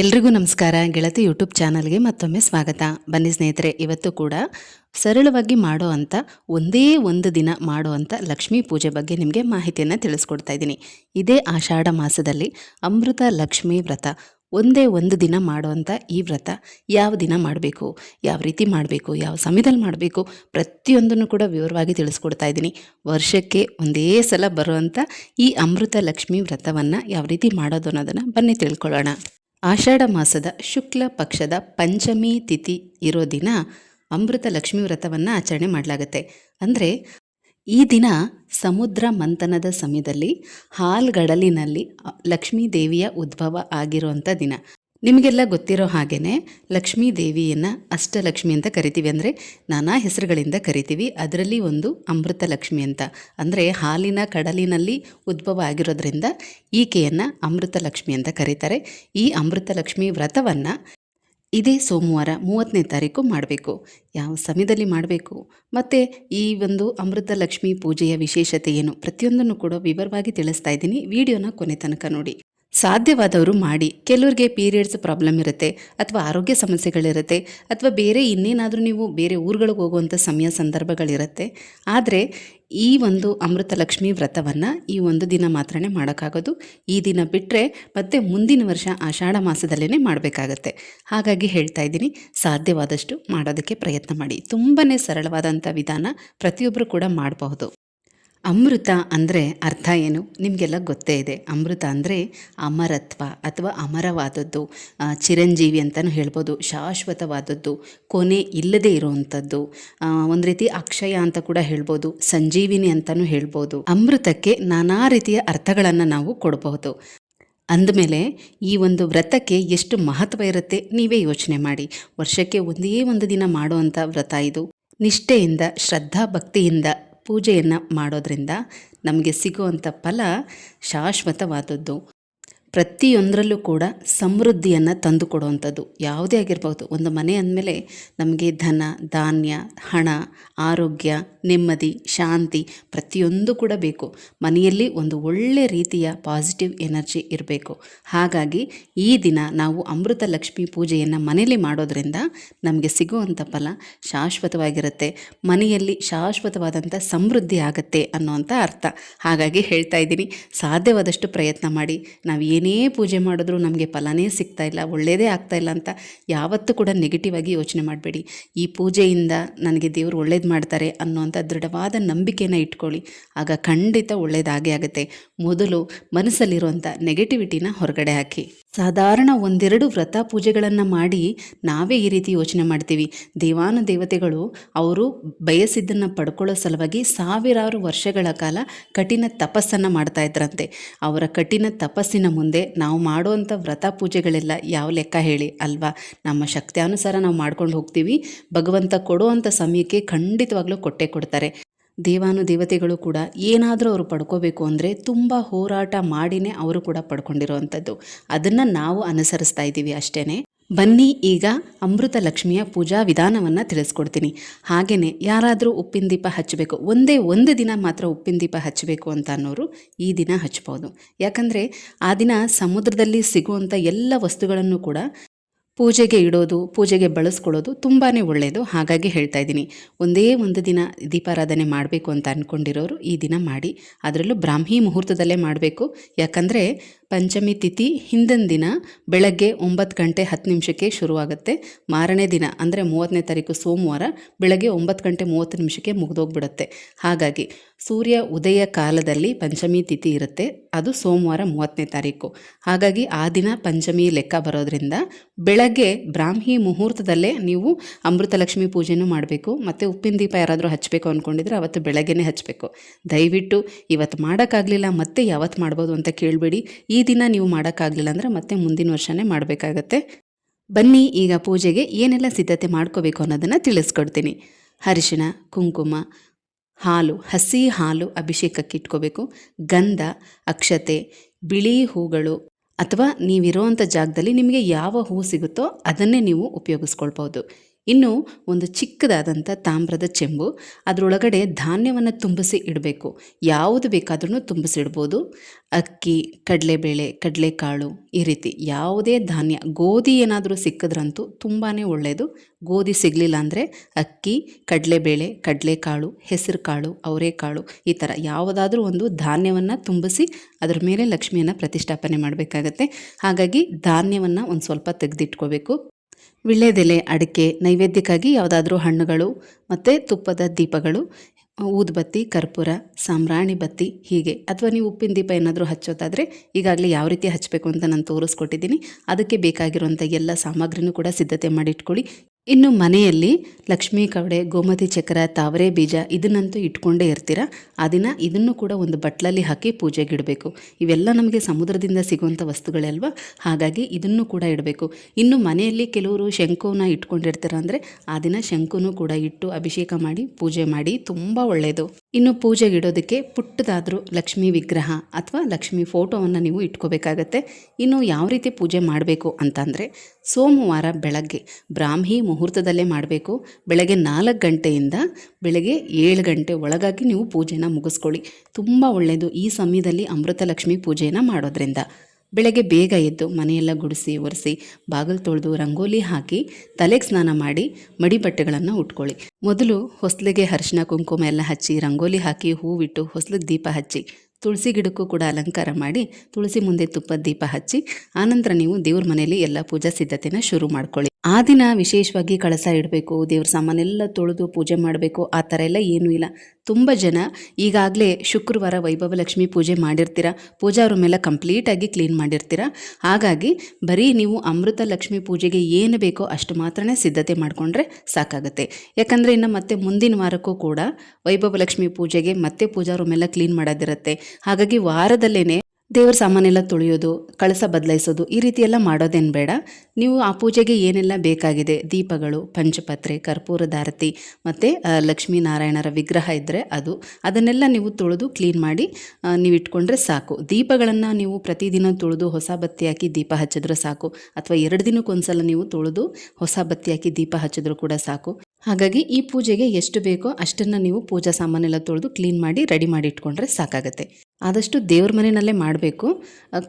ಎಲ್ರಿಗೂ ನಮಸ್ಕಾರ. ಗೆಳತಿ ಯೂಟ್ಯೂಬ್ ಚಾನಲ್ಗೆ ಮತ್ತೊಮ್ಮೆ ಸ್ವಾಗತ. ಬನ್ನಿ ಸ್ನೇಹಿತರೆ, ಇವತ್ತು ಕೂಡ ಸರಳವಾಗಿ ಮಾಡೋ ಅಂಥ ಒಂದೇ ಒಂದು ದಿನ ಮಾಡೋ ಅಂಥ ಲಕ್ಷ್ಮೀ ಪೂಜೆ ಬಗ್ಗೆ ನಿಮಗೆ ಮಾಹಿತಿಯನ್ನು ತಿಳಿಸ್ಕೊಡ್ತಾ ಇದ್ದೀನಿ. ಇದೇ ಆಷಾಢ ಮಾಸದಲ್ಲಿ ಅಮೃತ ಲಕ್ಷ್ಮೀ ವ್ರತ, ಒಂದೇ ಒಂದು ದಿನ ಮಾಡುವಂಥ ಈ ವ್ರತ ಯಾವ ದಿನ ಮಾಡಬೇಕು, ಯಾವ ರೀತಿ ಮಾಡಬೇಕು, ಯಾವ ಸಮಯದಲ್ಲಿ ಮಾಡಬೇಕು ಪ್ರತಿಯೊಂದನ್ನು ಕೂಡ ವಿವರವಾಗಿ ತಿಳಿಸ್ಕೊಡ್ತಾ ಇದ್ದೀನಿ. ವರ್ಷಕ್ಕೆ ಒಂದೇ ಸಲ ಬರುವಂಥ ಈ ಅಮೃತ ಲಕ್ಷ್ಮೀ ವ್ರತವನ್ನು ಯಾವ ರೀತಿ ಮಾಡೋದು ಅನ್ನೋದನ್ನು ಬನ್ನಿ ತಿಳ್ಕೊಳ್ಳೋಣ. ಆಷಾಢ ಮಾಸದ ಶುಕ್ಲ ಪಕ್ಷದ ಪಂಚಮಿ ತಿಥಿ ಇರೋ ದಿನ ಅಮೃತ ಲಕ್ಷ್ಮಿ ವ್ರತವನ್ನು ಆಚರಣೆ ಮಾಡಲಾಗುತ್ತೆ. ಅಂದರೆ ಈ ದಿನ ಸಮುದ್ರ ಮಂಥನದ ಸಮಯದಲ್ಲಿ ಹಾಲ್ಗಡಲಿನಲ್ಲಿ ಲಕ್ಷ್ಮೀ ದೇವಿಯ ಉದ್ಭವ ಆಗಿರುವಂಥ ದಿನ. ನಿಮಗೆಲ್ಲ ಗೊತ್ತಿರೋ ಹಾಗೆಯೇ ಲಕ್ಷ್ಮೀ ದೇವಿಯನ್ನು ಅಷ್ಟಲಕ್ಷ್ಮಿ ಅಂತ ಕರಿತೀವಿ ಅಂದರೆ ನಾನಾ ಹೆಸರುಗಳಿಂದ ಕರಿತೀವಿ. ಅದರಲ್ಲಿ ಒಂದು ಅಮೃತ ಲಕ್ಷ್ಮಿ ಅಂತ. ಅಂದರೆ ಹಾಲಿನ ಕಡಲಿನಲ್ಲಿ ಉದ್ಭವ ಆಗಿರೋದ್ರಿಂದ ಈಕೆಯನ್ನು ಅಮೃತ ಲಕ್ಷ್ಮಿ ಅಂತ ಕರೀತಾರೆ. ಈ ಅಮೃತ ಲಕ್ಷ್ಮಿ ವ್ರತವನ್ನು ಇದೇ ಸೋಮವಾರ ಮೂವತ್ತನೇ ತಾರೀಕು ಮಾಡಬೇಕು. ಯಾವ ಸಮಯದಲ್ಲಿ ಮಾಡಬೇಕು? ಮತ್ತು ಈ ಒಂದು ಅಮೃತ ಲಕ್ಷ್ಮಿ ಪೂಜೆಯ ವಿಶೇಷತೆ ಏನು? ಪ್ರತಿಯೊಂದನ್ನು ಕೂಡ ವಿವರವಾಗಿ ತಿಳಿಸ್ತಾ ಇದ್ದೀನಿ. ವಿಡಿಯೋನ ಕೊನೆ ತನಕ ನೋಡಿ. ಸಾಧ್ಯವಾದವರು ಮಾಡಿ. ಕೆಲವ್ರಿಗೆ ಪೀರಿಯಡ್ಸ್ ಪ್ರಾಬ್ಲಮ್ ಇರುತ್ತೆ ಅಥವಾ ಆರೋಗ್ಯ ಸಮಸ್ಯೆಗಳಿರುತ್ತೆ ಅಥವಾ ಬೇರೆ ಇನ್ನೇನಾದರೂ ನೀವು ಬೇರೆ ಊರುಗಳಿಗೆ ಹೋಗುವಂಥ ಸಮಯ ಸಂದರ್ಭಗಳಿರುತ್ತೆ. ಆದರೆ ಈ ಒಂದು ಅಮೃತ ಲಕ್ಷ್ಮಿ ವ್ರತವನ್ನು ಈ ಒಂದು ದಿನ ಮಾತ್ರನೇ ಮಾಡೋಕ್ಕಾಗೋದು. ಈ ದಿನ ಬಿಟ್ಟರೆ ಮತ್ತೆ ಮುಂದಿನ ವರ್ಷ ಆಷಾಢ ಮಾಸದಲ್ಲೇ ಮಾಡಬೇಕಾಗತ್ತೆ. ಹಾಗಾಗಿ ಹೇಳ್ತಾ ಇದ್ದೀನಿ, ಸಾಧ್ಯವಾದಷ್ಟು ಮಾಡೋದಕ್ಕೆ ಪ್ರಯತ್ನ ಮಾಡಿ. ತುಂಬಾ ಸರಳವಾದಂಥ ವಿಧಾನ ಪ್ರತಿಯೊಬ್ಬರು ಕೂಡ ಮಾಡಬಹುದು. ಅಮೃತ ಅಂದರೆ ಅರ್ಥ ಏನು? ನಿಮಗೆಲ್ಲ ಗೊತ್ತೇ ಇದೆ. ಅಮೃತ ಅಂದರೆ ಅಮರತ್ವ ಅಥವಾ ಅಮರವಾದದ್ದು. ಚಿರಂಜೀವಿ ಅಂತಲೂ ಹೇಳ್ಬೋದು. ಶಾಶ್ವತವಾದದ್ದು. ಕೊನೆ ಇಲ್ಲದೆ ಇರುವಂಥದ್ದು. ಒಂದು ರೀತಿ ಅಕ್ಷಯ ಅಂತ ಕೂಡ ಹೇಳ್ಬೋದು. ಸಂಜೀವಿನಿ ಅಂತಲೂ ಹೇಳ್ಬೋದು. ಅಮೃತಕ್ಕೆ ನಾನಾ ರೀತಿಯ ಅರ್ಥಗಳನ್ನು ನಾವು ಕೊಡಬಹುದು. ಅಂದಮೇಲೆ ಈ ಒಂದು ವ್ರತಕ್ಕೆ ಎಷ್ಟು ಮಹತ್ವ ಇರುತ್ತೆ ನೀವೇ ಯೋಚನೆ ಮಾಡಿ. ವರ್ಷಕ್ಕೆ ಒಂದೇ ಒಂದು ದಿನ ಮಾಡುವಂಥ ವ್ರತ ಇದು. ನಿಷ್ಠೆಯಿಂದ, ಶ್ರದ್ಧಾ ಭಕ್ತಿಯಿಂದ ಪೂಜೆಯನ್ನು ಮಾಡೋದರಿಂದ ನಮಗೆ ಸಿಗುವಂಥ ಫಲ ಶಾಶ್ವತವಾದದ್ದು. ಪ್ರತಿಯೊಂದರಲ್ಲೂ ಕೂಡ ಸಮೃದ್ಧಿಯನ್ನು ತಂದು ಕೊಡುವಂಥದ್ದು ಯಾವುದೇ ಆಗಿರ್ಬೋದು. ಒಂದು ಮನೆ ಅಂದಮೇಲೆ ನಮಗೆ ಧನ, ಧಾನ್ಯ, ಹಣ, ಆರೋಗ್ಯ, ನೆಮ್ಮದಿ, ಶಾಂತಿ ಪ್ರತಿಯೊಂದು ಕೂಡ ಬೇಕು. ಮನೆಯಲ್ಲಿ ಒಂದು ಒಳ್ಳೆ ರೀತಿಯ ಪಾಸಿಟಿವ್ ಎನರ್ಜಿ ಇರಬೇಕು. ಹಾಗಾಗಿ ಈ ದಿನ ನಾವು ಅಮೃತ ಲಕ್ಷ್ಮಿ ಪೂಜೆಯನ್ನು ಮನೆಯಲ್ಲಿ ಮಾಡೋದ್ರಿಂದ ನಮಗೆ ಸಿಗುವಂಥ ಫಲ ಶಾಶ್ವತವಾಗಿರುತ್ತೆ. ಮನೆಯಲ್ಲಿ ಶಾಶ್ವತವಾದಂಥ ಸಮೃದ್ಧಿ ಆಗುತ್ತೆ ಅನ್ನುವಂಥ ಅರ್ಥ. ಹಾಗಾಗಿ ಹೇಳ್ತಾ ಇದ್ದೀನಿ, ಸಾಧ್ಯವಾದಷ್ಟು ಪ್ರಯತ್ನ ಮಾಡಿ. ನಾವು ಏನೇ ಪೂಜೆ ಮಾಡಿದ್ರು ನಮಗೆ ಫಲನೇ ಸಿಗ್ತಾ ಇಲ್ಲ ಒಳ್ಳೆಯದೇ ಆಗ್ತಾ ಇಲ್ಲ ಅಂತ ಯಾವತ್ತೂ ಕೂಡ ನೆಗೆಟಿವ್ ಆಗಿ ಯೋಚನೆ ಮಾಡಬೇಡಿ. ಈ ಪೂಜೆಯಿಂದ ನನಗೆ ದೇವರು ಒಳ್ಳೇದು ಮಾಡ್ತಾರೆ ಅನ್ನೋಂಥ ದೃಢವಾದ ನಂಬಿಕೆನ ಇಟ್ಕೊಳ್ಳಿ. ಆಗ ಖಂಡಿತ ಒಳ್ಳೇದಾಗೇ ಆಗುತ್ತೆ. ಮೊದಲು ಮನಸ್ಸಲ್ಲಿರುವಂಥ ನೆಗೆಟಿವಿಟಿನ ಹೊರಗಡೆ ಹಾಕಿ. ಸಾಧಾರಣ ಒಂದೆರಡು ವ್ರತ ಪೂಜೆಗಳನ್ನು ಮಾಡಿ ನಾವೇ ಈ ರೀತಿ ಯೋಚನೆ ಮಾಡ್ತೀವಿ. ದೇವಾನು ದೇವತೆಗಳು ಅವರು ಬಯಸಿದ್ದನ್ನು ಪಡ್ಕೊಳ್ಳೋ ಸಲುವಾಗಿ ಸಾವಿರಾರು ವರ್ಷಗಳ ಕಾಲ ಕಠಿಣ ತಪಸ್ಸನ್ನು ಮಾಡ್ತಾ ಇದ್ರಂತೆ. ಅವರ ಕಠಿಣ ತಪಸ್ಸಿನ ಮುಂದೆ ನಾವು ಮಾಡುವಂಥ ವ್ರತ ಪೂಜೆಗಳೆಲ್ಲ ಯಾವ ಲೆಕ್ಕ ಹೇಳಿ ಅಲ್ವಾ? ನಮ್ಮ ಶಕ್ತಿಯಾನುಸಾರ ನಾವು ಮಾಡ್ಕೊಂಡು ಹೋಗ್ತೀವಿ. ಭಗವಂತ ಕೊಡುವಂಥ ಸಮಯಕ್ಕೆ ಖಂಡಿತವಾಗ್ಲೂ ಕೊಟ್ಟೆ ಕೊಡ್ತಾರೆ. ದೇವಾನು ದೇವತೆಗಳು ಕೂಡ ಏನಾದರೂ ಅವರು ಪಡ್ಕೋಬೇಕು ಅಂದರೆ ತುಂಬ ಹೋರಾಟ ಮಾಡಿನೇ ಅವರು ಕೂಡ ಪಡ್ಕೊಂಡಿರುವಂಥದ್ದು. ಅದನ್ನು ನಾವು ಅನುಸರಿಸ್ತಾ ಇದ್ದೀವಿ ಅಷ್ಟೇ ಬನ್ನಿ, ಈಗ ಅಮೃತ ಲಕ್ಷ್ಮಿಯ ಪೂಜಾ ವಿಧಾನವನ್ನು ತಿಳಿಸ್ಕೊಡ್ತೀನಿ. ಹಾಗೆಯೇ ಯಾರಾದರೂ ಉಪ್ಪಿನ ದೀಪ ಹಚ್ಚಬೇಕು, ಒಂದೇ ಒಂದು ದಿನ ಮಾತ್ರ ಉಪ್ಪಿನ ದೀಪ ಹಚ್ಚಬೇಕು ಅಂತ ಅನ್ನೋರು ಈ ದಿನ ಹಚ್ಬೋದು. ಯಾಕಂದರೆ ಆ ದಿನ ಸಮುದ್ರದಲ್ಲಿ ಸಿಗುವಂಥ ಎಲ್ಲ ವಸ್ತುಗಳನ್ನು ಕೂಡ ಪೂಜೆಗೆ ಇಡೋದು, ಪೂಜೆಗೆ ಬಳಸ್ಕೊಳ್ಳೋದು ತುಂಬಾ ಒಳ್ಳೆಯದು ಹಾಗಾಗಿ ಹೇಳ್ತಾ ಇದ್ದೀನಿ. ಒಂದೇ ಒಂದು ದಿನ ದೀಪಾರಾಧನೆ ಮಾಡಬೇಕು ಅಂತ ಅಂದ್ಕೊಂಡಿರೋರು ಈ ದಿನ ಮಾಡಿ. ಅದರಲ್ಲೂ ಬ್ರಾಹ್ಮಿ ಮುಹೂರ್ತದಲ್ಲೇ ಮಾಡಬೇಕು. ಯಾಕಂದರೆ ಪಂಚಮಿ ತಿಥಿ ಹಿಂದಿನ ದಿನ ಬೆಳಗ್ಗೆ ಒಂಬತ್ತು ಗಂಟೆ ಹತ್ತು ನಿಮಿಷಕ್ಕೆ ಶುರುವಾಗುತ್ತೆ. ಮಾರನೇ ದಿನ, ಅಂದರೆ ಮೂವತ್ತನೇ ತಾರೀಕು ಸೋಮವಾರ ಬೆಳಗ್ಗೆ ಒಂಬತ್ತು ಗಂಟೆ ಮೂವತ್ತು ನಿಮಿಷಕ್ಕೆ ಮುಗಿದೋಗ್ಬಿಡುತ್ತೆ. ಹಾಗಾಗಿ ಸೂರ್ಯ ಉದಯ ಕಾಲದಲ್ಲಿ ಪಂಚಮಿ ತಿಥಿ ಇರುತ್ತೆ. ಅದು ಸೋಮವಾರ ಮೂವತ್ತನೇ ತಾರೀಕು. ಹಾಗಾಗಿ ಆ ದಿನ ಪಂಚಮಿ ಲೆಕ್ಕ ಬರೋದ್ರಿಂದ ಬೆಳಗ್ಗೆ ಬ್ರಾಹ್ಮಿ ಮುಹೂರ್ತದಲ್ಲೇ ನೀವು ಅಮೃತಲಕ್ಷ್ಮಿ ಪೂಜೆನೂ ಮಾಡಬೇಕು, ಮತ್ತು ಉಪ್ಪಿನ ದೀಪ ಯಾರಾದರೂ ಹಚ್ಚಬೇಕು ಅಂದ್ಕೊಂಡಿದ್ರೆ ಅವತ್ತು ಬೆಳಗ್ಗೆನೇ ಹಚ್ಚಬೇಕು ದಯವಿಟ್ಟು ಇವತ್ತು ಮಾಡೋಕ್ಕಾಗಲಿಲ್ಲ, ಮತ್ತೆ ಯಾವತ್ತು ಮಾಡ್ಬೋದು ಅಂತ ಕೇಳಬೇಡಿ. ಈ ದಿನ ನೀವು ಮಾಡೋಕ್ಕಾಗಲಿಲ್ಲ ಅಂದರೆ ಮತ್ತೆ ಮುಂದಿನ ವರ್ಷನೇ ಮಾಡಬೇಕಾಗತ್ತೆ. ಬನ್ನಿ, ಈಗ ಪೂಜೆಗೆ ಏನೆಲ್ಲ ಸಿದ್ಧತೆ ಮಾಡ್ಕೋಬೇಕು ಅನ್ನೋದನ್ನು ತಿಳಿಸ್ಕೊಡ್ತೀನಿ. ಅರಿಶಿಣ, ಕುಂಕುಮ, ಹಾಲು, ಹಸಿ ಹಾಲು ಅಭಿಷೇಕಕ್ಕೆ ಇಟ್ಕೋಬೇಕು. ಗಂಧ, ಅಕ್ಷತೆ, ಬಿಳಿ ಹೂಗಳು ಅಥವಾ ನೀವಿರೋವಂಥ ಜಾಗದಲ್ಲಿ ನಿಮಗೆ ಯಾವ ಹೂ ಸಿಗುತ್ತೋ ಅದನ್ನೇ ನೀವು ಉಪಯೋಗಿಸ್ಕೊಳ್ಬೋದು. ಇನ್ನು ಒಂದು ಚಿಕ್ಕದಾದಂಥ ತಾಮ್ರದ ಚೆಂಬು, ಅದರೊಳಗಡೆ ಧಾನ್ಯವನ್ನು ತುಂಬಿಸಿ ಇಡಬೇಕು. ಯಾವುದು ಬೇಕಾದ್ರೂ ತುಂಬಿಸಿಡ್ಬೋದು ಅಕ್ಕಿ, ಕಡಲೆಬೇಳೆ, ಕಡಲೆಕಾಳು ಈ ರೀತಿ ಯಾವುದೇ ಧಾನ್ಯ, ಗೋಧಿ ಏನಾದರೂ ಸಿಕ್ಕಿದ್ರಂತೂ ತುಂಬಾ ಒಳ್ಳೆಯದು ಗೋಧಿ ಸಿಗಲಿಲ್ಲ ಅಂದರೆ ಅಕ್ಕಿ, ಕಡಲೆಬೇಳೆ, ಕಡಲೆಕಾಳು ಹೆಸರು ಕಾಳು ಅವರೆಕಾಳು ಈ ಥರ ಯಾವುದಾದ್ರೂ ಒಂದು ಧಾನ್ಯವನ್ನು ತುಂಬಿಸಿ ಅದರ ಮೇಲೆ ಲಕ್ಷ್ಮಿಯನ್ನು ಪ್ರತಿಷ್ಠಾಪನೆ ಮಾಡಬೇಕಾಗತ್ತೆ. ಹಾಗಾಗಿ ಧಾನ್ಯವನ್ನು ಒಂದು ಸ್ವಲ್ಪ ತೆಗೆದಿಟ್ಕೋಬೇಕು. ವಿಳ್ಯದೆಲೆ, ಅಡಿಕೆ, ನೈವೇದ್ಯಕ್ಕಾಗಿ ಯಾವುದಾದ್ರೂ ಹಣ್ಣುಗಳು ಮತ್ತು ತುಪ್ಪದ ದೀಪಗಳು, ಊದ್ಬತ್ತಿ, ಕರ್ಪೂರ ಸಾಮ್ರಾಣಿ ಬತ್ತಿ ಹೀಗೆ. ಅಥವಾ ನೀವು ಉಪ್ಪಿನ ದೀಪ ಏನಾದರೂ ಹಚ್ಚೋದಾದರೆ ಈಗಾಗಲೇ ಯಾವ ರೀತಿ ಹಚ್ಚಬೇಕು ಅಂತ ನಾನು ತೋರಿಸ್ಕೊಟ್ಟಿದ್ದೀನಿ. ಅದಕ್ಕೆ ಬೇಕಾಗಿರುವಂಥ ಎಲ್ಲ ಸಾಮಗ್ರಿನೂ ಕೂಡ ಸಿದ್ಧತೆ ಮಾಡಿಟ್ಕೊಳ್ಳಿ. ಇನ್ನು ಮನೆಯಲ್ಲಿ ಲಕ್ಷ್ಮೀ ಕವಡೆ, ಗೋಮತಿ ಚಕ್ರ, ತಾವರೆ ಬೀಜ ಇದನ್ನಂತೂ ಇಟ್ಕೊಂಡೇ ಇರ್ತೀರ? ಆ ದಿನ ಇದನ್ನು ಕೂಡ ಒಂದು ಬಟ್ಲಲ್ಲಿ ಹಾಕಿ ಪೂಜೆಗೆ ಇಡಬೇಕು. ಇವೆಲ್ಲ ನಮಗೆ ಸಮುದ್ರದಿಂದ ಸಿಗುವಂಥ ಅಲ್ವಾ? ಹಾಗಾಗಿ ಇದನ್ನು ಕೂಡ ಇಡಬೇಕು. ಇನ್ನು ಮನೆಯಲ್ಲಿ ಕೆಲವರು ಶಂಕುನ ಇಟ್ಕೊಂಡಿರ್ತೀರ ಅಂದರೆ ಆ ದಿನ ಶಂಕುನೂ ಕೂಡ ಇಟ್ಟು ಅಭಿಷೇಕ ಮಾಡಿ ಪೂಜೆ ಮಾಡಿ ತುಂಬ ಒಳ್ಳೆಯದು ಇನ್ನು ಪೂಜೆಗಿಡೋದಕ್ಕೆ ಪುಟ್ಟದಾದರೂ ಲಕ್ಷ್ಮೀ ವಿಗ್ರಹ ಅಥವಾ ಲಕ್ಷ್ಮೀ ಫೋಟೋವನ್ನು ನೀವು ಇಟ್ಕೋಬೇಕಾಗತ್ತೆ. ಇನ್ನು ಯಾವ ರೀತಿ ಪೂಜೆ ಮಾಡಬೇಕು ಅಂತಂದರೆ ಸೋಮವಾರ ಬೆಳಗ್ಗೆ ಬ್ರಾಹ್ಮಿ ಮುಹೂರ್ತದಲ್ಲೇ ಮಾಡಬೇಕು. ಬೆಳಗ್ಗೆ ನಾಲ್ಕು ಗಂಟೆಯಿಂದ ಬೆಳಗ್ಗೆ ಏಳು ಗಂಟೆ ಒಳಗಾಗಿ ನೀವು ಪೂಜೆನ ಮುಗಿಸ್ಕೊಳ್ಳಿ. ತುಂಬ ಒಳ್ಳೆಯದು ಈ ಸಮಯದಲ್ಲಿ ಅಮೃತ ಲಕ್ಷ್ಮಿ ಪೂಜೆಯನ್ನು ಮಾಡೋದ್ರಿಂದ. ಬೆಳಗ್ಗೆ ಬೇಗ ಎದ್ದು ಮನೆಯೆಲ್ಲ ಗುಡಿಸಿ, ಒರೆಸಿ, ಬಾಗಿಲು ತೊಳೆದು ರಂಗೋಲಿ ಹಾಕಿ ತಲೆಗೆ ಸ್ನಾನ ಮಾಡಿ ಮಡಿ ಬಟ್ಟೆಗಳನ್ನು ಉಟ್ಕೊಳ್ಳಿ. ಮೊದಲು ಹೊಸ್ಲಿಗೆ ಅರಿಶಿನ ಕುಂಕುಮ ಎಲ್ಲ ಹಚ್ಚಿ ರಂಗೋಲಿ ಹಾಕಿ ಹೂವಿಟ್ಟು ಹೊಸ್ಲಿಗೆ ದೀಪ ಹಚ್ಚಿ, ತುಳಸಿ ಗಿಡಕ್ಕೂ ಕೂಡ ಅಲಂಕಾರ ಮಾಡಿ ತುಳಸಿ ಮುಂದೆ ತುಪ್ಪದ ದೀಪ ಹಚ್ಚಿ, ಆನಂತರ ನೀವು ದೇವ್ರ ಮನೆಯಲ್ಲಿ ಎಲ್ಲ ಪೂಜಾ ಸಿದ್ಧತೆನ ಶುರು ಮಾಡ್ಕೊಳ್ಳಿ. ಆ ದಿನ ವಿಶೇಷವಾಗಿ ಕಳಸ ಇಡಬೇಕು, ದೇವ್ರ ಸಾಮಾನೆಲ್ಲ ತೊಳೆದು ಪೂಜೆ ಮಾಡಬೇಕು, ಆ ಥರ ಎಲ್ಲ ಏನೂ ಇಲ್ಲ. ತುಂಬ ಜನ ಈಗಾಗಲೇ ಶುಕ್ರವಾರ ವೈಭವ ಲಕ್ಷ್ಮಿ ಪೂಜೆ ಮಾಡಿರ್ತೀರ, ಪೂಜಾ ರೂಮ್ ಎಲ್ಲ ಕಂಪ್ಲೀಟಾಗಿ ಕ್ಲೀನ್ ಮಾಡಿರ್ತೀರ. ಹಾಗಾಗಿ ಬರೀ ನೀವು ಅಮೃತ ಲಕ್ಷ್ಮಿ ಪೂಜೆಗೆ ಏನು ಬೇಕೋ ಅಷ್ಟು ಮಾತ್ರನೇ ಸಿದ್ಧತೆ ಮಾಡಿಕೊಂಡ್ರೆ ಸಾಕಾಗುತ್ತೆ. ಯಾಕಂದರೆ ಇನ್ನು ಮತ್ತೆ ಮುಂದಿನ ವಾರಕ್ಕೂ ಕೂಡ ವೈಭವ ಲಕ್ಷ್ಮಿ ಪೂಜೆಗೆ ಮತ್ತೆ ಪೂಜಾ ರೂಮ್ ಎಲ್ಲ ಕ್ಲೀನ್ ಮಾಡೋದಿರುತ್ತೆ. ಹಾಗಾಗಿ ವಾರದಲ್ಲೇ ದೇವ್ರ ಸಾಮಾನೆಲ್ಲ ತೊಳೆಯೋದು, ಕಳಸ ಬದಲಾಯಿಸೋದು, ಈ ರೀತಿ ಎಲ್ಲ ಮಾಡೋದೇನು ಬೇಡ. ನೀವು ಆ ಪೂಜೆಗೆ ಏನೆಲ್ಲ ಬೇಕಾಗಿದೆ? ದೀಪಗಳು, ಪಂಚಪತ್ರೆ ಕರ್ಪೂರದಾರತಿ ಮತ್ತು ಲಕ್ಷ್ಮೀನಾರಾಯಣರ ವಿಗ್ರಹ ಇದ್ದರೆ ಅದು. ಅದನ್ನೆಲ್ಲ ನೀವು ತೊಳೆದು ಕ್ಲೀನ್ ಮಾಡಿ ನೀವು ಇಟ್ಕೊಂಡ್ರೆ ಸಾಕು. ದೀಪಗಳನ್ನು ನೀವು ಪ್ರತಿದಿನ ತುಳಿದು ಹೊಸ ಬತ್ತಿ ಹಾಕಿ ದೀಪ ಹಚ್ಚಿದ್ರೆ ಸಾಕು. ಅಥವಾ ಎರಡು ದಿನಕ್ಕೊಂದ್ಸಲ ನೀವು ತೊಳೆದು ಹೊಸ ಬತ್ತಿ ಹಾಕಿ ದೀಪ ಹಚ್ಚಿದ್ರು ಕೂಡ ಸಾಕು. ಹಾಗಾಗಿ ಈ ಪೂಜೆಗೆ ಎಷ್ಟು ಬೇಕೋ ಅಷ್ಟನ್ನು ನೀವು ಪೂಜಾ ಸಾಮಾನೆಲ್ಲ ತೊಳೆದು ಕ್ಲೀನ್ ಮಾಡಿ, ರೆಡಿ ಮಾಡಿ ಇಟ್ಕೊಂಡ್ರೆ ಸಾಕಾಗುತ್ತೆ. ಆದಷ್ಟು ದೇವ್ರ ಮನೆಯಲ್ಲೇ ಮಾಡಬೇಕು.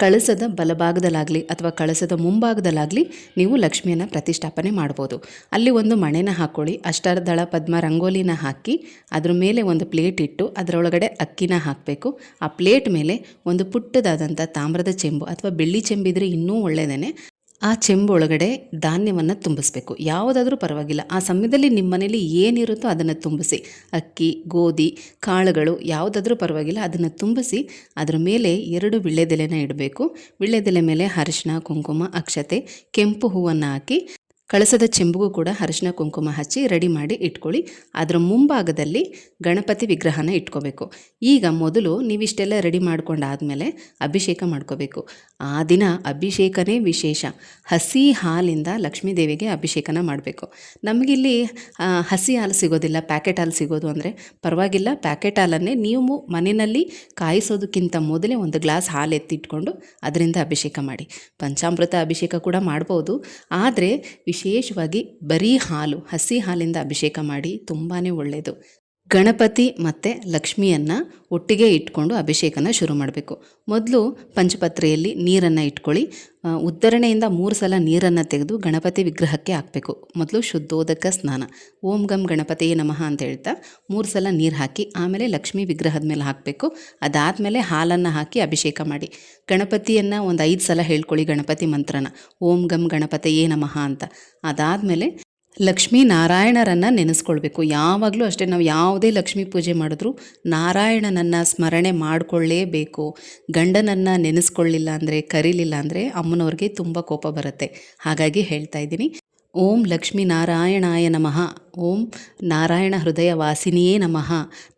ಕಳಸದ ಬಲಭಾಗದಲ್ಲಾಗಲಿ ಅಥವಾ ಕಳಸದ ಮುಂಭಾಗದಲ್ಲಾಗಲಿ ನೀವು ಲಕ್ಷ್ಮಿಯನ್ನು ಪ್ರತಿಷ್ಠಾಪನೆ ಮಾಡ್ಬೋದು. ಅಲ್ಲಿ ಒಂದು ಮಣೆನ ಹಾಕ್ಕೊಳ್ಳಿ, ಅಷ್ಟಾರ್ಧಳ ಪದ್ಮ ರಂಗೋಲಿನ ಹಾಕಿ ಅದ್ರ ಮೇಲೆ ಒಂದು ಪ್ಲೇಟ್ ಇಟ್ಟು ಅದರೊಳಗಡೆ ಅಕ್ಕಿನ ಹಾಕಬೇಕು. ಆ ಪ್ಲೇಟ್ ಮೇಲೆ ಒಂದು ಪುಟ್ಟದಾದಂಥ ತಾಮ್ರದ ಚೆಂಬು ಅಥವಾ ಬೆಳ್ಳಿ ಚೆಂಬಿದ್ರೆ ಇನ್ನೂ ಒಳ್ಳೆಯದೇ ಆ ಚೆಂಬು ಒಳಗಡೆ ಧಾನ್ಯವನ್ನು ತುಂಬಿಸ್ಬೇಕು. ಯಾವುದಾದ್ರೂ ಪರವಾಗಿಲ್ಲ. ಆ ಸಮಯದಲ್ಲಿ ನಿಮ್ಮ ಮನೇಲಿ ಏನಿರುತ್ತೋ ಅದನ್ನು ತುಂಬಿಸಿ, ಅಕ್ಕಿ, ಗೋಧಿ, ಕಾಳುಗಳು ಯಾವುದಾದ್ರೂ ಪರವಾಗಿಲ್ಲ, ಅದನ್ನು ತುಂಬಿಸಿ ಅದರ ಮೇಲೆ ಎರಡು ವೀಳ್ಯದೆಲೆನ ಇಡಬೇಕು. ವೀಳ್ಯದೆಲೆ ಮೇಲೆ ಅರಿಶಿನ ಕುಂಕುಮ, ಅಕ್ಷತೆ, ಕೆಂಪು ಹೂವನ್ನು ಹಾಕಿ ಕಳಸದ ಚೆಂಬುಗೂ ಕೂಡ ಅರಿಶಿನ ಕುಂಕುಮ ಹಚ್ಚಿ ರೆಡಿ ಮಾಡಿ ಇಟ್ಕೊಳ್ಳಿ. ಅದರ ಮುಂಭಾಗದಲ್ಲಿ ಗಣಪತಿ ವಿಗ್ರಹನ ಇಟ್ಕೋಬೇಕು. ಈಗ ಮೊದಲು ನೀವಿಷ್ಟೆಲ್ಲ ರೆಡಿ ಮಾಡ್ಕೊಂಡಾದಮೇಲೆ ಅಭಿಷೇಕ ಮಾಡ್ಕೋಬೇಕು. ಆ ದಿನ ಅಭಿಷೇಕನೇ ವಿಶೇಷ. ಹಸಿ ಹಾಲಿಂದ ಲಕ್ಷ್ಮೀ ದೇವಿಗೆ ಅಭಿಷೇಕನ ಮಾಡಬೇಕು. ನಮಗಿಲ್ಲಿ ಹಸಿ ಹಾಲು ಸಿಗೋದಿಲ್ಲ, ಪ್ಯಾಕೆಟ್ ಹಾಲು ಸಿಗೋದು ಅಂದರೆ ಪರವಾಗಿಲ್ಲ, ಪ್ಯಾಕೆಟ್ ಹಾಲನ್ನೇ ನೀವು ಮನೆಯಲ್ಲಿ ಕಾಯಿಸೋದಕ್ಕಿಂತ ಮೊದಲೇ ಒಂದು ಗ್ಲಾಸ್ ಹಾಲು ಎತ್ತಿಟ್ಕೊಂಡು ಅದರಿಂದ ಅಭಿಷೇಕ ಮಾಡಿ. ಪಂಚಾಮೃತ ಅಭಿಷೇಕ ಕೂಡ ಮಾಡ್ಬೋದು. ಆದರೆ ವಿಶೇಷವಾಗಿ ಬರೀ ಹಾಲು ಹಸಿ ಹಾಲಿಂದ ಅಭಿಷೇಕ ಮಾಡಿ ತುಂಬಾ ಒಳ್ಳೆಯದು ಗಣಪತಿ ಮತ್ತು ಲಕ್ಷ್ಮಿಯನ್ನು ಒಟ್ಟಿಗೆ ಇಟ್ಕೊಂಡು ಅಭಿಷೇಕನ ಶುರು ಮಾಡಬೇಕು. ಮೊದಲು ಪಂಚಪತ್ರೆಯಲ್ಲಿ ನೀರನ್ನು ಇಟ್ಕೊಳ್ಳಿ. ಉದ್ದರಣೆಯಿಂದ ಮೂರು ಸಲ ನೀರನ್ನು ತೆಗೆದು ಗಣಪತಿ ವಿಗ್ರಹಕ್ಕೆ ಹಾಕಬೇಕು. ಮೊದಲು ಶುದ್ಧೋದಕ ಸ್ನಾನ. ಓಂ ಗಂ ಗಣಪತಿಯೇ ನಮಃ ಅಂತ ಹೇಳ್ತಾ ಮೂರು ಸಲ ನೀರು ಹಾಕಿ ಆಮೇಲೆ ಲಕ್ಷ್ಮೀ ವಿಗ್ರಹದ ಮೇಲೆ ಹಾಕಬೇಕು. ಅದಾದಮೇಲೆ ಹಾಲನ್ನು ಹಾಕಿ ಅಭಿಷೇಕ ಮಾಡಿ. ಗಣಪತಿಯನ್ನು ಒಂದು ಐದು ಸಲ ಹೇಳ್ಕೊಳ್ಳಿ ಗಣಪತಿ ಮಂತ್ರನ. ಓಂ ಗಂ ಗಣಪತಿಯೇ ನಮಃ ಅಂತ. ಅದಾದಮೇಲೆ ಲಕ್ಷ್ಮೀ ನಾರಾಯಣರನ್ನು ನೆನೆಸ್ಕೊಳ್ಬೇಕು. ಯಾವಾಗಲೂ ಅಷ್ಟೇ ನಾವು ಯಾವುದೇ ಲಕ್ಷ್ಮೀ ಪೂಜೆ ಮಾಡಿದ್ರೂ ನಾರಾಯಣನನ್ನು ಸ್ಮರಣೆ ಮಾಡಿಕೊಳ್ಳೇಬೇಕು. ಗಂಡನನ್ನು ನೆನೆಸ್ಕೊಳ್ಳಿಲ್ಲ ಅಂದರೆ, ಕರೀಲಿಲ್ಲ ಅಂದರೆ ಅಮ್ಮನವ್ರಿಗೆ ತುಂಬ ಕೋಪ ಬರುತ್ತೆ. ಹಾಗಾಗಿ ಹೇಳ್ತಾ ಇದ್ದೀನಿ. ಓಂ ಲಕ್ಷ್ಮೀ ನಾರಾಯಣಾಯ ನಮಃ. ಓಂ ನಾರಾಯಣ ಹೃದಯ ವಾಸಿನಿಯೇ ನಮಃ.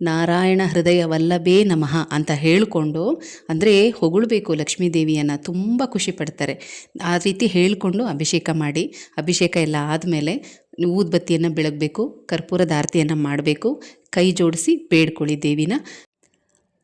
ನಾರಾಯಣ ಹೃದಯ ವಲ್ಲಭೇ ನಮಃ ಅಂತ ಹೇಳಿಕೊಂಡು, ಅಂದರೆ ಹೊಗಳಬೇಕು ಲಕ್ಷ್ಮೀ ದೇವಿಯನ್ನು ತುಂಬ ಖುಷಿ ಪಡ್ತಾರೆ. ಆ ರೀತಿ ಹೇಳಿಕೊಂಡು ಅಭಿಷೇಕ ಮಾಡಿ, ಅಭಿಷೇಕ ಎಲ್ಲ ಆದಮೇಲೆ ಊದ್ಬತ್ತಿಯನ್ನು ಬೆಳಗಬೇಕು ಕರ್ಪೂರದ ಆರತಿಯನ್ನು ಮಾಡಬೇಕು, ಕೈ ಜೋಡಿಸಿ ಬೇಡ್ಕೊಳ್ಳಿ ದೇವಿನ.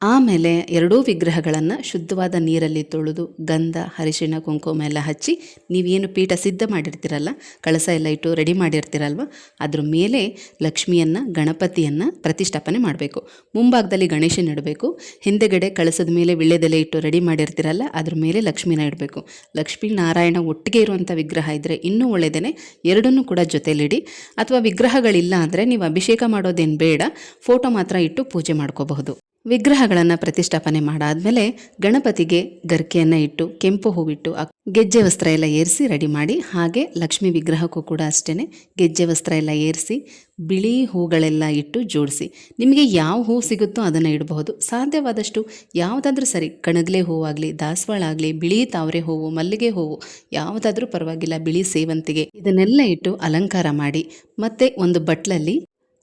ಆಮೇಲೆ ಎರಡೂ ವಿಗ್ರಹಗಳನ್ನು ಶುದ್ಧವಾದ ನೀರಲ್ಲಿ ತೊಳೆದು ಗಂಧ, ಅರಿಶಿಣ, ಕುಂಕುಮ ಎಲ್ಲ ಹಚ್ಚಿ ನೀವೇನು ಪೀಠ ಸಿದ್ಧ ಮಾಡಿರ್ತೀರಲ್ಲ, ಕಳಸ ಎಲ್ಲ ಇಟ್ಟು ರೆಡಿ ಮಾಡಿರ್ತೀರಲ್ವ, ಅದ್ರ ಮೇಲೆ ಲಕ್ಷ್ಮಿಯನ್ನು, ಗಣಪತಿಯನ್ನು ಪ್ರತಿಷ್ಠಾಪನೆ ಮಾಡಬೇಕು. ಮುಂಭಾಗದಲ್ಲಿ ಗಣೇಶನ ಇಡಬೇಕು, ಹಿಂದೆಗಡೆ ಕಳಸದ ಮೇಲೆ ವಿಳ್ಳೆದೆಲೆ ಇಟ್ಟು ರೆಡಿ ಮಾಡಿರ್ತೀರಲ್ಲ, ಅದ್ರ ಮೇಲೆ ಲಕ್ಷ್ಮಿನ ಇಡಬೇಕು. ಲಕ್ಷ್ಮೀ ನಾರಾಯಣ ಒಟ್ಟಿಗೆ ಇರುವಂಥ ವಿಗ್ರಹ ಇದ್ದರೆ ಇನ್ನೂ ಒಳ್ಳೆಯದೇ ಎರಡನ್ನೂ ಕೂಡ ಜೊತೆಲಿಡಿ. ಅಥವಾ ವಿಗ್ರಹಗಳಿಲ್ಲ ಅಂದರೆ ನೀವು ಅಭಿಷೇಕ ಮಾಡೋದೇನು ಬೇಡ, ಫೋಟೋ ಮಾತ್ರ ಇಟ್ಟು ಪೂಜೆ ಮಾಡ್ಕೋಬಹುದು. ವಿಗ್ರಹಗಳನ್ನು ಪ್ರತಿಷ್ಠಾಪನೆ ಮಾಡಾದ್ಮೇಲೆ ಗಣಪತಿಗೆ ಗರ್ಕೆಯನ್ನು ಇಟ್ಟು, ಕೆಂಪು ಹೂವಿಟ್ಟು ಗೆಜ್ಜೆ ವಸ್ತ್ರ ಎಲ್ಲ ಏರಿಸಿ ರೆಡಿ ಮಾಡಿ, ಹಾಗೆ ಲಕ್ಷ್ಮಿ ವಿಗ್ರಹಕ್ಕೂ ಕೂಡ ಅಷ್ಟೇ ಗೆಜ್ಜೆ ವಸ್ತ್ರ ಎಲ್ಲ ಏರಿಸಿ, ಬಿಳಿ ಹೂಗಳೆಲ್ಲ ಇಟ್ಟು ಜೋಡಿಸಿ. ನಿಮಗೆ ಯಾವ ಹೂ ಸಿಗುತ್ತೋ ಅದನ್ನು ಇಡಬಹುದು. ಸಾಧ್ಯವಾದಷ್ಟು ಯಾವುದಾದ್ರೂ ಸರಿ, ಕಣಗ್ಲೆ ಹೂವಾಗಲಿ ದಾಸವಾಳ ಆಗಲಿ ಬಿಳಿ ತಾವರೆ ಹೂವು, ಮಲ್ಲಿಗೆ ಹೂವು, ಯಾವುದಾದ್ರೂ ಪರವಾಗಿಲ್ಲ, ಬಿಳಿ ಸೇವಂತಿಗೆ, ಇದನ್ನೆಲ್ಲ ಇಟ್ಟು ಅಲಂಕಾರ ಮಾಡಿ, ಮತ್ತೆ ಒಂದು ಬಟ್ಲಲ್ಲಿ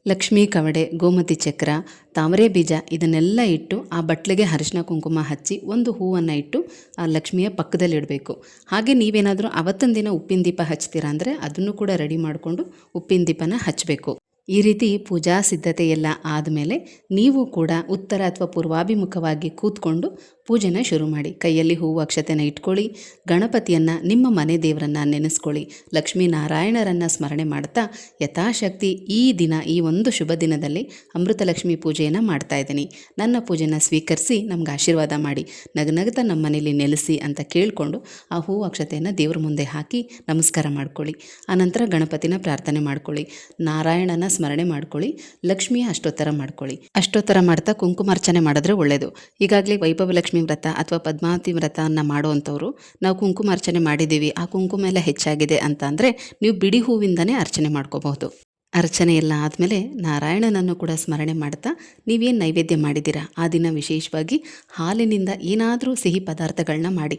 ಲಕ್ಷ್ಮೀ ಕವಡೆ, ಗೋಮತಿ ಚಕ್ರ, ತಾಮರೆ ಬೀಜ ಇದನ್ನೆಲ್ಲ ಇಟ್ಟು ಆ ಬಟ್ಲಿಗೆ ಅರಿಶಿನ ಕುಂಕುಮ ಹಚ್ಚಿ ಒಂದು ಹೂವನ್ನು ಇಟ್ಟು ಆ ಲಕ್ಷ್ಮಿಯ ಪಕ್ಕದಲ್ಲಿ ಇಡಬೇಕು. ಹಾಗೆ ನೀವೇನಾದರೂ ಅವತ್ತೊಂದು ದಿನ ಉಪ್ಪಿನ ದೀಪ ಹಚ್ತೀರಾ ಅಂದರೆ ಅದನ್ನು ಕೂಡ ರೆಡಿ ಮಾಡಿಕೊಂಡು ಉಪ್ಪಿನ ದೀಪನ ಹಚ್ಚಬೇಕು ಈ ರೀತಿ ಪೂಜಾ ಸಿದ್ಧತೆ ಎಲ್ಲ ಆದಮೇಲೆ ನೀವು ಕೂಡ ಉತ್ತರ ಅಥವಾ ಪೂರ್ವಾಭಿಮುಖವಾಗಿ ಕೂತ್ಕೊಂಡು ಪೂಜೆನ ಶುರು ಮಾಡಿ. ಕೈಯಲ್ಲಿ ಹೂವು ಅಕ್ಷತೆನ ಇಟ್ಕೊಳ್ಳಿ. ಗಣಪತಿಯನ್ನು ನಿಮ್ಮ ಮನೆ ದೇವರನ್ನು ನೆನೆಸ್ಕೊಳ್ಳಿ. ಲಕ್ಷ್ಮೀನಾರಾಯಣರನ್ನು ಸ್ಮರಣೆ ಮಾಡ್ತಾ ಯಥಾಶಕ್ತಿ ಈ ದಿನ ಈ ಒಂದು ಶುಭ ದಿನದಲ್ಲಿ ಅಮೃತಲಕ್ಷ್ಮಿ ಪೂಜೆಯನ್ನು ಮಾಡ್ತಾ ಇದ್ದೀನಿ. ನನ್ನ ಪೂಜೆನ ಸ್ವೀಕರಿಸಿ ನಮ್ಗೆ ಆಶೀರ್ವಾದ ಮಾಡಿ. ನಗನಗ್ತಾ ನಮ್ಮ ಮನೆಯಲ್ಲಿ ನೆಲೆಸಿ ಅಂತ ಕೇಳಿಕೊಂಡು ಆ ಹೂವು ಅಕ್ಷತೆಯನ್ನು ದೇವ್ರ ಮುಂದೆ ಹಾಕಿ ನಮಸ್ಕಾರ ಮಾಡ್ಕೊಳ್ಳಿ. ಆನಂತರ ಗಣಪತಿನ ಪ್ರಾರ್ಥನೆ ಮಾಡ್ಕೊಳ್ಳಿ. ನಾರಾಯಣನ ಸ್ಮರಣೆ ಮಾಡ್ಕೊಳ್ಳಿ. ಲಕ್ಷ್ಮಿಯ ಅಷ್ಟೋತ್ತರ ಮಾಡ್ಕೊಳ್ಳಿ. ಅಷ್ಟೋತ್ತರ ಮಾಡ್ತಾ ಕುಂಕುಮಾರ್ಚನೆ ಮಾಡಿದ್ರೆ ಒಳ್ಳೆಯದು ಈಗಾಗಲೇ ವೈಭವ ಲಕ್ಷ್ಮಿ ವ್ರತ ಅಥವಾ ಪದ್ಮಾವತಿ ವ್ರತವನ್ನು ಮಾಡುವಂಥವ್ರು, ನಾವು ಕುಂಕುಮ ಅರ್ಚನೆ ಮಾಡಿದ್ದೀವಿ, ಆ ಕುಂಕುಮ ಎಲ್ಲ ಹೆಚ್ಚಾಗಿದೆ ಅಂತ ಅಂದರೆ ನೀವು ಬಿಡಿ ಹೂವಿಂದನೇ ಅರ್ಚನೆ ಮಾಡ್ಕೋಬಹುದು. ಅರ್ಚನೆ ಎಲ್ಲ ಆದಮೇಲೆ ನಾರಾಯಣನನ್ನು ಕೂಡ ಸ್ಮರಣೆ ಮಾಡ್ತಾ ನೀವೇನು ನೈವೇದ್ಯ ಮಾಡಿದ್ದೀರಾ? ಆ ದಿನ ವಿಶೇಷವಾಗಿ ಹಾಲಿನಿಂದ ಏನಾದರೂ ಸಿಹಿ ಪದಾರ್ಥಗಳನ್ನ ಮಾಡಿ.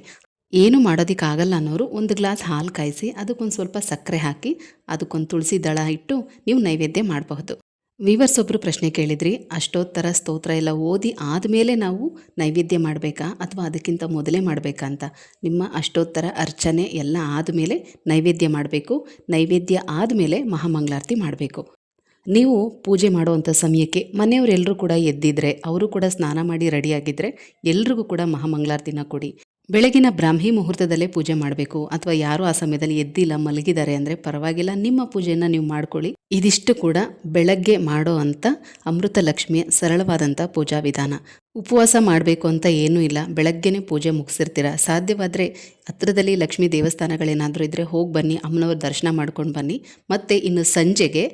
ಏನು ಮಾಡೋದಕ್ಕಾಗಲ್ಲ ಅನ್ನೋರು ಒಂದು ಗ್ಲಾಸ್ ಹಾಲು ಕಾಯಿಸಿ, ಅದಕ್ಕೊಂದು ಸ್ವಲ್ಪ ಸಕ್ಕರೆ ಹಾಕಿ, ಅದಕ್ಕೊಂದು ತುಳಸಿ ದಳ ಇಟ್ಟು ನೀವು ನೈವೇದ್ಯ ಮಾಡಬಹುದು. ವಿವರ್ಸ್ ಒಬ್ಬರು ಪ್ರಶ್ನೆ ಕೇಳಿದ್ರಿ, ಅಷ್ಟೋತ್ತರ ಸ್ತೋತ್ರ ಎಲ್ಲ ಓದಿ ಆದಮೇಲೆ ನಾವು ನೈವೇದ್ಯ ಮಾಡಬೇಕಾ ಅಥವಾ ಅದಕ್ಕಿಂತ ಮೊದಲೇ ಮಾಡಬೇಕಾ ಅಂತ? ನಿಮ್ಮ ಅಷ್ಟೋತ್ತರ ಅರ್ಚನೆ ಎಲ್ಲ ಆದಮೇಲೆ ನೈವೇದ್ಯ ಮಾಡಬೇಕು, ನೈವೇದ್ಯ ಆದಮೇಲೆ ಮಹಾಮಂಗಳಾರತಿ ಮಾಡಬೇಕು. ನೀವು ಪೂಜೆ ಮಾಡುವಂಥ ಸಮಯಕ್ಕೆ ಮನೆಯವರೆಲ್ಲರೂ ಕೂಡ ಎದ್ದಿದ್ರೆ, ಅವರು ಕೂಡ ಸ್ನಾನ ಮಾಡಿ ರೆಡಿಯಾಗಿದ್ದರೆ ಎಲ್ರಿಗೂ ಕೂಡ ಮಹಾಮಂಗಳಾರತಿನ ಕೊಡಿ. ಬೆಳಗಿನ ಬ್ರಾಹ್ಮಿ ಮುಹೂರ್ತದಲ್ಲೇ ಪೂಜೆ ಮಾಡಬೇಕು. ಅಥವಾ ಯಾರು ಆ ಸಮಯದಲ್ಲಿ ಎದ್ದಿಲ್ಲ, ಮಲಗಿದ್ದಾರೆ ಅಂದರೆ ಪರವಾಗಿಲ್ಲ. ನಿಮ್ಮ ಪೂಜೆಯನ್ನು ನೀವು ಮಾಡ್ಕೊಳ್ಳಿ. ಇದಿಷ್ಟು ಕೂಡ ಬೆಳಗ್ಗೆ ಮಾಡೋ ಅಂಥ ಅಮೃತ ಲಕ್ಷ್ಮಿಯ ಸರಳವಾದಂಥ ಪೂಜಾ ವಿಧಾನ. ಉಪವಾಸ ಮಾಡಬೇಕು ಅಂತ ಏನೂ ಇಲ್ಲ. ಬೆಳಗ್ಗೆನೇ ಪೂಜೆ ಮುಗಿಸಿರ್ತೀರ? ಸಾಧ್ಯವಾದರೆ ಹತ್ರದಲ್ಲಿ ಲಕ್ಷ್ಮೀ ದೇವಸ್ಥಾನಗಳೇನಾದರೂ ಇದ್ದರೆ ಹೋಗಿ ಬನ್ನಿ, ಅಮ್ಮನವ್ರ ದರ್ಶನ ಮಾಡ್ಕೊಂಡು ಬನ್ನಿ. ಮತ್ತು ಇನ್ನು ಸಂಜೆಗೆ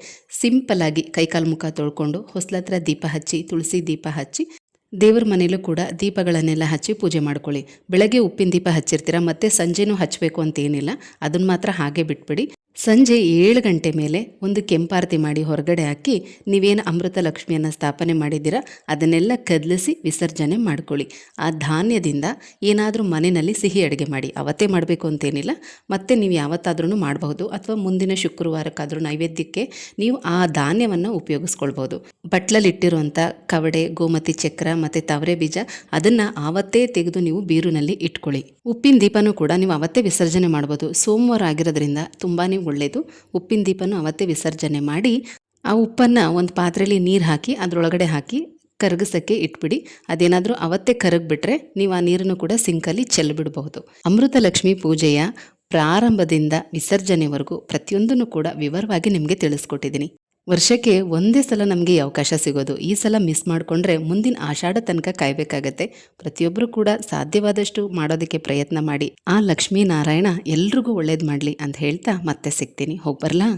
ಸಿಂಪಲ್ಲಾಗಿ ಕೈಕಾಲು ಮುಖ ತೊಳ್ಕೊಂಡು ಹೊಸ್ಲತ್ರ ದೀಪ ಹಚ್ಚಿ, ತುಳಸಿ ದೀಪ ಹಚ್ಚಿ ದೇವ್ರ ಮನೇಲೂ ಕೂಡ ದೀಪಗಳನ್ನೆಲ್ಲ ಹಚ್ಚಿ ಪೂಜೆ ಮಾಡ್ಕೊಳ್ಳಿ. ಬೆಳಗ್ಗೆ ಉಪ್ಪಿನ ದೀಪ ಹಚ್ಚಿರ್ತೀರ, ಮತ್ತು ಸಂಜೆನೂ ಹಚ್ಚಬೇಕು ಅಂತೇನಿಲ್ಲ ಅದನ್ನು ಮಾತ್ರ ಹಾಗೆ ಬಿಟ್ಬಿಡಿ. ಸಂಜೆ ಏಳು ಗಂಟೆ ಮೇಲೆ ಒಂದು ಕೆಂಪಾರತಿ ಮಾಡಿ ಹೊರಗಡೆ ಹಾಕಿ ನೀವೇನು ಅಮೃತ ಲಕ್ಷ್ಮಿಯನ್ನು ಸ್ಥಾಪನೆ ಮಾಡಿದ್ದೀರಾ, ಅದನ್ನೆಲ್ಲ ಕದಲಿಸಿ ವಿಸರ್ಜನೆ ಮಾಡ್ಕೊಳ್ಳಿ. ಆ ಧಾನ್ಯದಿಂದ ಏನಾದರೂ ಮನೆಯಲ್ಲಿ ಸಿಹಿ ಅಡುಗೆ ಮಾಡಿ, ಅವತ್ತೇ ಮಾಡಬೇಕು ಅಂತೇನಿಲ್ಲ, ಮತ್ತೆ ನೀವು ಯಾವತ್ತಾದ್ರೂ ಮಾಡಬಹುದು, ಅಥವಾ ಮುಂದಿನ ಶುಕ್ರವಾರಕ್ಕಾದರೂ ನೈವೇದ್ಯಕ್ಕೆ ನೀವು ಆ ಧಾನ್ಯವನ್ನು ಉಪಯೋಗಿಸ್ಕೊಳ್ಬೋದು ಬಟ್ಲಲ್ಲಿಟ್ಟಿರುವಂಥ ಕವಡೆ, ಗೋಮತಿ ಚಕ್ರ, ಮತ್ತು ತವರೆ ಬೀಜ, ಅದನ್ನು ಆವತ್ತೇ ತೆಗೆದು ನೀವು ಬೀರುನಲ್ಲಿ ಇಟ್ಕೊಳ್ಳಿ. ಉಪ್ಪಿನ ದೀಪನೂ ಕೂಡ ನೀವು ಅವತ್ತೇ ವಿಸರ್ಜನೆ ಮಾಡ್ಬೋದು. ಸೋಮವಾರ ಆಗಿರೋದ್ರಿಂದ ತುಂಬಾ ಒಳ್ಳೆಯದು ಉಪ್ಪಿನ ದೀಪನ ಅವತ್ತೇ ವಿಸರ್ಜನೆ ಮಾಡಿ, ಆ ಉಪ್ಪನ್ನು ಒಂದು ಪಾತ್ರೆಯಲ್ಲಿ ನೀರು ಹಾಕಿ, ಅದರೊಳಗಡೆ ಹಾಕಿ ಕರಗಿಸೋಕ್ಕೆ ಇಟ್ಬಿಡಿ. ಅದೇನಾದರೂ ಅವತ್ತೇ ಕರಗಿಬಿಟ್ರೆ ನೀವು ಆ ನೀರನ್ನು ಕೂಡ ಸಿಂಕಲ್ಲಿ ಅಮೃತ ಲಕ್ಷ್ಮಿ ಪೂಜೆಯ ಪ್ರಾರಂಭದಿಂದ ವಿಸರ್ಜನೆವರೆಗೂ ಪ್ರತಿಯೊಂದನ್ನು ಕೂಡ ವಿವರವಾಗಿ ನಿಮಗೆ ತಿಳಿಸ್ಕೊಟ್ಟಿದ್ದೀನಿ. ವರ್ಷಕ್ಕೆ ಒಂದೇ ಸಲ ನಮಗೆ ಈ ಅವಕಾಶ ಸಿಗೋದು. ಈ ಸಲ ಮಿಸ್ ಮಾಡಿಕೊಂಡ್ರೆ ಮುಂದಿನ ಆಷಾಢ ತನಕ ಕಾಯಬೇಕಾಗತ್ತೆ. ಪ್ರತಿಯೊಬ್ಬರು ಕೂಡ ಸಾಧ್ಯವಾದಷ್ಟು ಮಾಡೋದಕ್ಕೆ ಪ್ರಯತ್ನ ಮಾಡಿ. ಆ ಲಕ್ಷ್ಮೀನಾರಾಯಣ ಎಲ್ರಿಗೂ ಒಳ್ಳೇದು ಮಾಡಲಿ ಅಂತ ಹೇಳ್ತಾ ಮತ್ತೆ ಸಿಗ್ತೀನಿ. ಹೋಗಿ ಬರಲಾ?